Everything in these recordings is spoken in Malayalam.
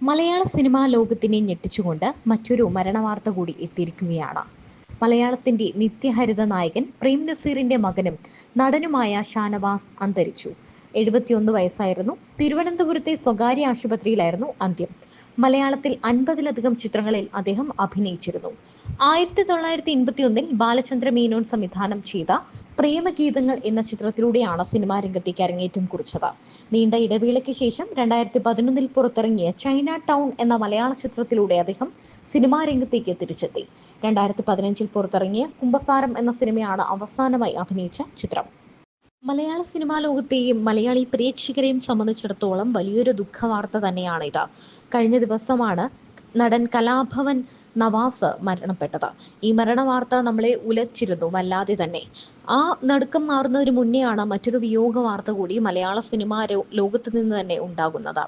മലയാള സിനിമാ ലോകത്തിനെ ഞെട്ടിച്ചുകൊണ്ട് മറ്റൊരു മരണവാർത്ത കൂടി എത്തിയിരിക്കുകയാണ്. മലയാളത്തിന്റെ നിത്യഹരിത നായകൻ പ്രേം നസീറിന്റെ മകനും നടനുമായ ഷാനവാസ് അന്തരിച്ചു. എഴുപത്തിയൊന്ന് വയസ്സായിരുന്നു. തിരുവനന്തപുരത്തെ സ്വകാര്യ ആശുപത്രിയിലായിരുന്നു അന്ത്യം. മലയാളത്തിൽ അൻപതിലധികം ചിത്രങ്ങളിൽ അദ്ദേഹം അഭിനയിച്ചിരുന്നു. ആയിരത്തി തൊള്ളായിരത്തി എൺപത്തി ഒന്നിൽ ബാലചന്ദ്ര മേനോൻ സംവിധാനം ചെയ്ത പ്രേമഗീതങ്ങൾ എന്ന ചിത്രത്തിലൂടെയാണ് സിനിമാ രംഗത്തേക്ക് അരങ്ങേറ്റം കുറിച്ചത്. നീണ്ട ഇടവേളയ്ക്ക് ശേഷം രണ്ടായിരത്തി പതിനൊന്നിൽ പുറത്തിറങ്ങിയ ചൈന ടൗൺ എന്ന മലയാള ചിത്രത്തിലൂടെ അദ്ദേഹം സിനിമാ രംഗത്തേക്ക് തിരിച്ചെത്തി. രണ്ടായിരത്തി പതിനഞ്ചിൽ പുറത്തിറങ്ങിയ കുംഭസാരം എന്ന സിനിമയാണ് അവസാനമായി അഭിനയിച്ച ചിത്രം. മലയാള സിനിമാ ലോകത്തെയും മലയാളി പ്രേക്ഷകരെയും സംബന്ധിച്ചിടത്തോളം വലിയൊരു ദുഃഖവാർത്ത തന്നെയാണ് ഇത്. കഴിഞ്ഞ ദിവസമാണ് നടൻ കലാഭവൻ നവാസ് മരണപ്പെട്ടത്. ഈ മരണവാർത്ത നമ്മളെ ഉലച്ചിരുന്നു വല്ലാതെ തന്നെ. ആ നടുക്കം മാറുന്നതിന് മുന്നെയാണ് മറ്റൊരു വിയോഗ വാർത്ത കൂടി മലയാള സിനിമാ ലോകത്ത് നിന്ന് തന്നെ ഉണ്ടാകുന്നത്.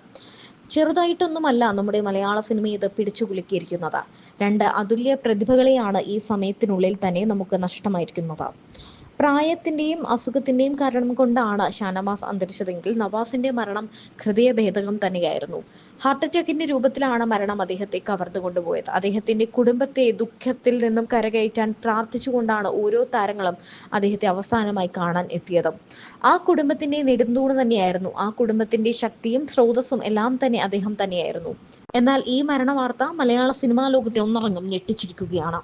ചെറുതായിട്ടൊന്നുമല്ല നമ്മുടെ മലയാള സിനിമ ഇത് പിടിച്ചു കുലുക്കിയിരിക്കുന്നത്. രണ്ട് അതുല്യ പ്രതിഭകളെയാണ് ഈ സമയത്തിനുള്ളിൽ തന്നെ നമുക്ക് നഷ്ടമായിരിക്കുന്നത്. പ്രായത്തിന്റെയും അസുഖത്തിന്റെയും കാരണം കൊണ്ടാണ് ഷാനവാസ് അന്തരിച്ചതെങ്കിൽ നവാസിന്റെ മരണം ഹൃദയഭേദകം തന്നെയായിരുന്നു. ഹാർട്ട് അറ്റാക്കിന്റെ രൂപത്തിലാണ് മരണം അദ്ദേഹത്തെ കവർന്നു കൊണ്ടുപോയത്. അദ്ദേഹത്തിന്റെ കുടുംബത്തെ ദുഃഖത്തിൽ നിന്നും കരകയറ്റാൻ പ്രാർത്ഥിച്ചുകൊണ്ടാണ് ഓരോ താരങ്ങളും അദ്ദേഹത്തെ അവസാനമായി കാണാൻ എത്തിയത്. ആ കുടുംബത്തിന്റെ നെടുന്തൂണ് തന്നെയായിരുന്നു. ആ കുടുംബത്തിന്റെ ശക്തിയും സ്രോതസ്സും എല്ലാം തന്നെ അദ്ദേഹം തന്നെയായിരുന്നു. എന്നാൽ ഈ മരണ വാർത്ത മലയാള സിനിമാ ലോകത്തെ ഒന്നറങ്ങും ഞെട്ടിച്ചിരിക്കുകയാണ്.